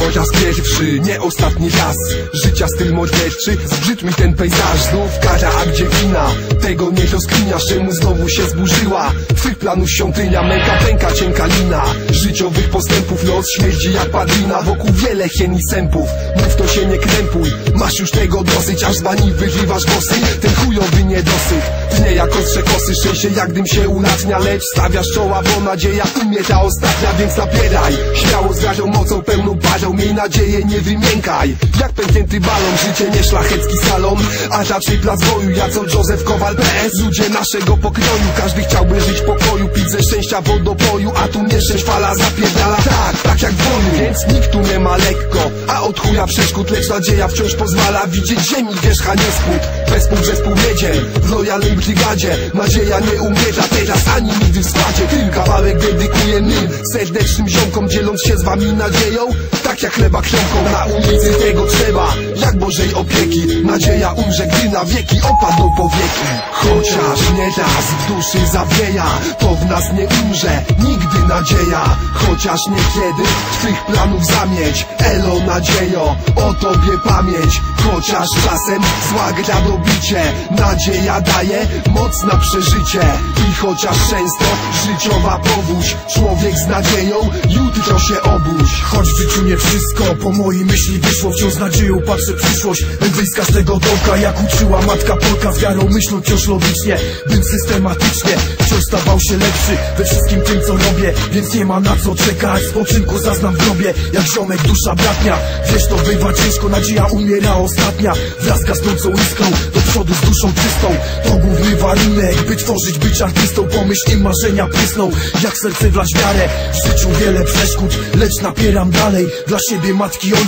po pierwszy, nie ostatni raz. Życia styl morderczy, zbrzydł mi ten pejzaż. Znów kara, a gdzie wina? Tego nie rozkminiasz, czemu znowu się zburzyła. Twych planów świątynia, męka pęka, cienka lina. Życiowych postępów, los śmierdzi jak padlina. Wokół wiele hien i sępów, mów to się nie krępuj. Masz już tego dosyć, aż z bani wyrywasz głosy Ten chujowy niedosyt, tnie jak ostrze kosy Szczęście jak dym się ulatnia, lecz stawiasz czoła Bo nadzieja umie ta ostatnia, więc napieraj Śmiało z mocą pełną parą Miej nadzieję, nie wymiękaj. Jak pęknięty balon, życie nie szlachecki salon A raczej plac boju, ja co Józef Kowal PS Ludzie naszego pokroju, każdy chciałby żyć w pokoju Pić ze szczęścia wodopoju, a tu nieszczęść fala zapierdala. Tak, tak jak w więc nikt tu nie ma lekko A od chuja przeszkód, lecz nadzieja wciąż pozwala Widzieć ziemi wierzcha nie spód zespół wiedzie, w lojalnej brygadzie Nadzieja nie umiera teraz ani nigdy w składzie. Tym kawałek dedykuję mym serdecznym ziomkom Dzieląc się z wami nadzieją, tak jak chleba kromką Na ulicy tego trzeba, jak Bożej opieki. Nadzieja umrze, gdy na wieki opadną powieki. Chociaż nie raz w duszy zawieja To w nas nie umrze, nigdy nadzieja. Chociaż niekiedy twych planów zamieć. Elo nadziejo, o tobie pamięć Chociaż czasem zła dobicie Nadzieja daje moc na przeżycie. I chociaż często życiowa powódź Człowiek z nadzieją, jutro się obudź. Choć w życiu nie wszystko po mojej myśli wyszło Wciąż z nadzieją patrzę przyszłość. Wyjść z każdego dołka jak uczyła matka Polka Z wiarą myślą wciąż logicznie Bym systematycznie wciąż stawał się lepszy We wszystkim tym co robię. Więc nie ma na co czekać Spoczynku zaznam w grobie Jak ziomek dusza bratnia. Wiesz to bywa ciężko Nadzieja umiera ostatnia Wraz gasnącą iskrą Do przodu z duszą czystą. To główny warunek By tworzyć, być artystą Pomyśl im marzenia prysną Jak serce wlać wiarę. W życiu wiele przeszkód Lecz napieram dalej. Dla siebie matki ojca